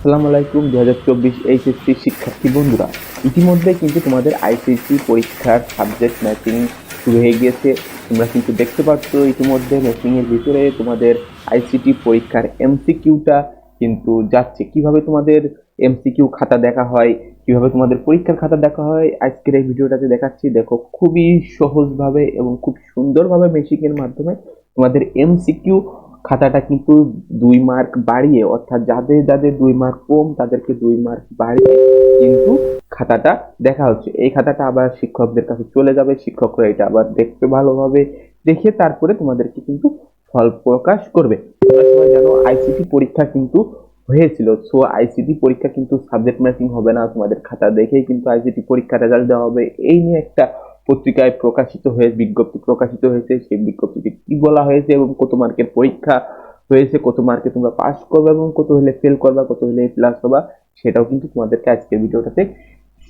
আসসালামু আলাইকুম দু হাজার চব্বিশ এইচএসসি শিক্ষার্থী বন্ধুরা। ইতিমধ্যে কিন্তু তোমাদের আইসিসি পরীক্ষার সাবজেক্ট ম্যাচিং শুরু হয়ে গিয়েছে। তোমরা কিন্তু দেখতে পাচ্ছ ইতিমধ্যে ম্যাচিং এর ভিতরে তোমাদের আইসিটি পরীক্ষার এমসিকিউটা কিন্তু যাচ্ছে। কীভাবে তোমাদের এমসিকিউ খাতা দেখা হয়, কীভাবে তোমাদের পরীক্ষার খাতা দেখা হয়, আজকের এই ভিডিওটাতে দেখাচ্ছি। দেখো, খুবই সহজভাবে এবং খুব সুন্দরভাবে মেশিং মাধ্যমে তোমাদের এমসিকিউ খাতাটা কিন্তু দুই মার্ক বাড়িয়ে, অর্থাৎ যাদের যাদের দুই মার্ক কম, তাদেরকে দুই মার্ক বাড়িয়ে কিন্তু খাতাটা দেখা হচ্ছে। এই খাতাটা আবার শিক্ষকদের কাছে চলে যাবে, শিক্ষকরা এটা আবার দেখবে ভালোভাবে দেখে তারপরে তোমাদেরকে কিন্তু ফল প্রকাশ করবে। তোমরা জানো আইসিটি পরীক্ষা কিন্তু হয়েছিল। সো আইসিটি পরীক্ষা কিন্তু সাবজেক্ট ম্যাচিং হবে না। তোমাদের খাতা দেখেই কিন্তু আইসিটি পরীক্ষা রেজাল্ট দেওয়া হবে। এই নিয়ে একটা পত্রিকায় প্রকাশিত হয়ে বিজ্ঞপ্তি প্রকাশিত হয়েছে সেই বিজ্ঞপ্তিতে কি বলা হয়েছে এবং কত মার্কের পরীক্ষা হয়েছে কত মার্কে তোমরা পাস করবে এবং কত হলে ফেল করবা কত হলে প্লাস হবা সেটাও কিন্তু তোমাদেরকে আজকের ভিডিওটাতে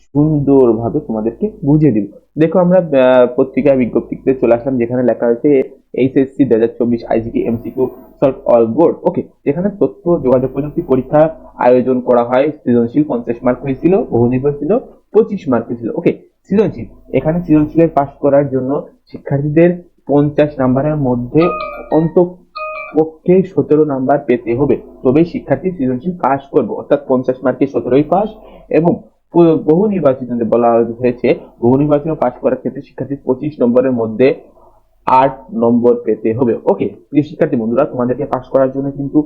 সুন্দরভাবে তোমাদেরকে বুঝিয়ে দিব। দেখো আমরা আহ, পত্রিকা বিজ্ঞপ্তিতে চলে আসলাম যেখানে লেখা হয়েছে এইচএসসি দু হাজার চব্বিশ ICT MCQ solve all board okay যেখানে তথ্য যোগাযোগ প্রযুক্তি পরীক্ষা আয়োজন করা হয় সৃজনশীল পঞ্চাশ মার্ক হয়েছিল বহু নির্ভর ছিল পঁচিশ মার্ক হয়েছিল। ওকে সৃজনশীল। এখানে সৃজনশীলের পাশ করার জন্য শিক্ষার্থীদের পঞ্চাশ নাম্বারের মধ্যে অন্তত পক্ষে সতেরো নাম্বার পেতে হবে। তবেই শিক্ষার্থী সৃজনশীল পাশ করবে। অর্থাৎ পঞ্চাশ মার্কে সতেরোই পাশ এবং বহু নির্বাচনে বলা হয়েছে বহু নির্বাচনে পাশ করার ক্ষেত্রে শিক্ষার্থী পঁচিশ নম্বরের মধ্যে আট নম্বর পেতে হবে। ওকে প্রিয় শিক্ষার্থী বন্ধুরা তোমাদেরকে পাশ করার জন্য কিন্তু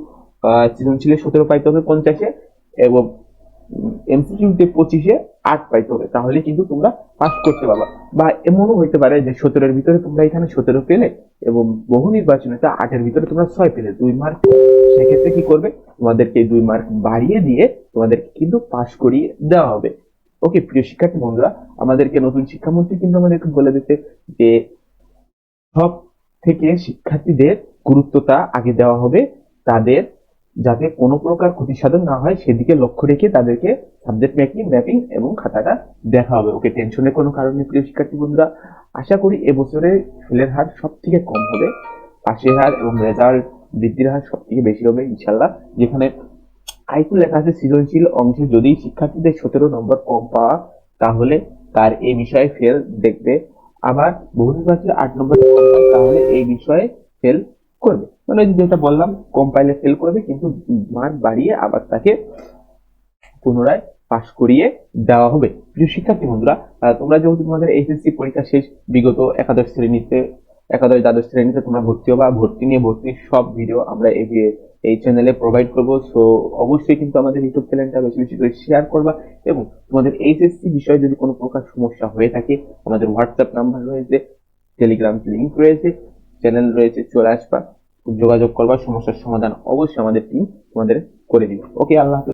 আহ, সৃজনশীলে সতেরো পাইতে হবে পঞ্চাশে এবং এমসিকিউতে পঁচিশে আট পাইতে হবে। তাহলে কিন্তু তোমরা পাস করতে পারবা। বা এমনও হইতে পারে যে সতেরোর ভিতরে তোমরা এখানে সতেরো পেলে এবং বহু নির্বাচনে তো আটের ভিতরে তোমরা ছয় পেলে। দুই মার্ক সেক্ষেত্রে কি করবে? তোমাদেরকে দুই মার্ক বাড়িয়ে দিয়ে তোমাদেরকে কিন্তু পাস করিয়ে দেওয়া হবে। ওকে প্রিয় শিক্ষার্থী বন্ধুরা, আমাদেরকে নতুন শিক্ষামন্ত্রী কিন্তু আমাদেরকে বলে দিতে যে সব থেকে শিক্ষার্থীদের গুরুত্বটা আগে দেওয়া হবে। তাদের যাতে কোনো প্রকার ক্ষতি সাধন না হয়, সেদিকে লক্ষ্য রেখে তাদেরকে সাবজেক্ট ম্যাপিং ম্যাপিং এবং খাতাটা দেখা হবে। ওকে টেনশনের কোনো কারণে প্রিয় শিক্ষার্থী বন্ধুরা। আশা করি এবছরে ফেলের হার সব থেকে কম হবে। পাশের হার এবং রেজাল্ট বৃদ্ধির হার সব থেকে বেশি হবে ইনশাল্লাহ যেখানে আইকু লেখা আছে, সৃজনশীল অংশে যদি শিক্ষার্থীদের সতেরো নম্বর কম পাওয়া, তাহলে তার এই বিষয়ে ফেল দেখবে। আবার বহু আট নম্বর তাহলে এই বিষয়ে ফেল করবে। মানে যেটা বললাম কম পাইলে ফেল করবে, কিন্তু মার্ক বাড়িয়ে আবার তাকে পুনরায় পাশ করিয়ে দেওয়া হবে। প্রিয় শিক্ষার্থী বন্ধুরা তোমরা যেহেতু তোমাদের এইচএসসি পরীক্ষা শেষ, বিগত একাদশ শ্রেণীতে, একাদশ দ্বাদশ শ্রেণীতে তোমরা ভর্তি হবা, ভর্তি নিয়ে ভর্তির সব ভিডিও আমরা এই এই চ্যানেলে প্রোভাইড করব। সো অবশ্যই কিন্তু আমাদের ইউটিউব চ্যানেলটা বেশি বেশি করে শেয়ার করবা এবং তোমাদের এইচএসসি বিষয়ে যদি কোনো প্রকার সমস্যা হয়ে থাকে, আমাদের হোয়াটসঅ্যাপ নাম্বার রয়েছে টেলিগ্রাম লিংক রয়েছে চ্যানেল রয়েছে, চলে আসবা। যোগাযোগ করবার সমস্যার সমাধান অবশ্যই আমাদের টিম তোমাদের করে দিবে ওকে আল্লাহ।